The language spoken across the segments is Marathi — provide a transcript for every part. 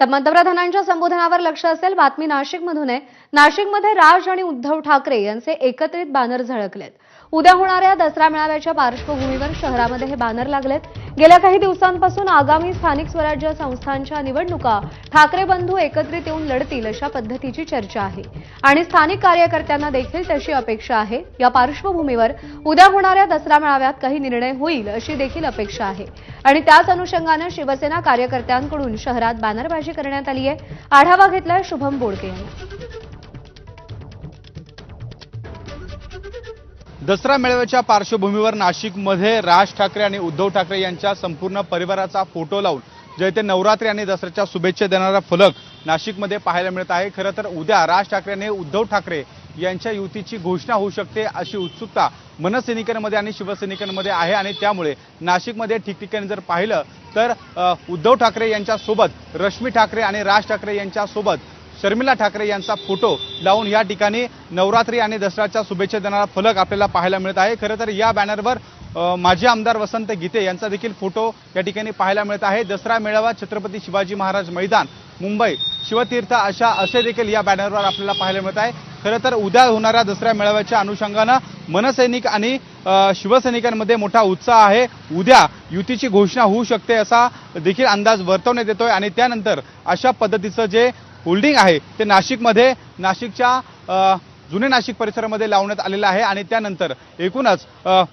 तर पंतप्रधानांच्या संबोधनावर लक्ष असेल बातमी नाशिकमधून आहे. नाशिकमध्ये राज आणि उद्धव ठाकरे यांचे एकत्रित बॅनर झळकलेत. उद्या होणाऱ्या दसरा मेळाव्याच्या पार्श्वभूमीवर शहरामध्ये हे बॅनर लागलेत. गेल्या काही दिवसांपासून आगामी स्थानिक स्वराज्य संस्थांच्या निवडणुका ठाकरे बंधू एकत्रित येऊन लढतील अशा पद्धतीची चर्चा आहे. आणि स्थानिक कार्यकर्त्यांना देखील तशी अपेक्षा आहे. या पार्श्वभूमीवर उद्या होणाऱ्या दसरा मेळाव्यात काही निर्णय होईल अशी देखील अपेक्षा आहे. आणि त्याच अनुषंगानं शिवसेना कार्यकर्त्यांकडून शहरात बॅनरबाजी करण्यात आली आहे आढावा घेतलाय शुभम बोडके यांनी. दसरा मेळाव्याच्या पार्श्वभूमीवर नाशिकमध्ये राज ठाकरे आणि उद्धव ठाकरे यांच्या संपूर्ण परिवाराचा फोटो लावून जे ते नवरात्री आणि दसऱ्याच्या शुभेच्छा देणारा फलक नाशिकमध्ये पाहायला मिळत आहे. खरं तर उद्या राज ठाकरे आणि उद्धव ठाकरे यांच्या युतीची घोषणा होऊ शकते अशी उत्सुकता मनसैनिकांमध्ये आणि शिवसैनिकांमध्ये आहे आणि त्यामुळे नाशिकमध्ये ठिकठिकाणी जर पाहिलं तर उद्धव ठाकरे यांच्यासोबत रश्मी ठाकरे आणि राज ठाकरे यांच्यासोबत शर्मिला ठाकरे यांचा फोटो लावून या ठिकाणी नवरात्री आणि दसऱ्याच्या शुभेच्छा देणारा फलक आपल्याला पाहायला मिळत आहे. खरं तर या बॅनरवर माजी आमदार वसंत गीते यांचा देखील फोटो या ठिकाणी पाहायला मिळत आहे. दसरा मेळावा छत्रपती शिवाजी महाराज मैदान मुंबई शिवतीर्थ अशा असे देखील या बॅनरवर आपल्याला पाहायला मिळत आहे. खरं तर उद्या होणाऱ्या दसऱ्या मेळाव्याच्या अनुषंगानं मनसैनिक आणि शिवसैनिकांमध्ये मोठा उत्साह आहे. उद्या युतीची घोषणा होऊ शकते असा देखील अंदाज वर्तवण्यात येतोय आणि त्यानंतर अशा पद्धतीचं जे होल्डिंग आहे ते नाशिकमध्ये नाशिकच्या जुने नाशिक परिसरामध्ये लावण्यात आलेलं आहे आणि त्यानंतर एकूणच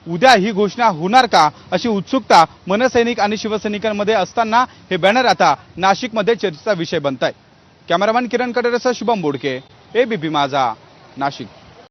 उद्या ही घोषणा होणार का अशी उत्सुकता मनसैनिक आणि शिवसैनिकांमध्ये असताना हे बॅनर आता नाशिकमध्ये चर्चेचा विषय बनत आहे कॅमेरामॅन किरण कटरेसह शुभम बोडके. एबीपी माझा नाशिक.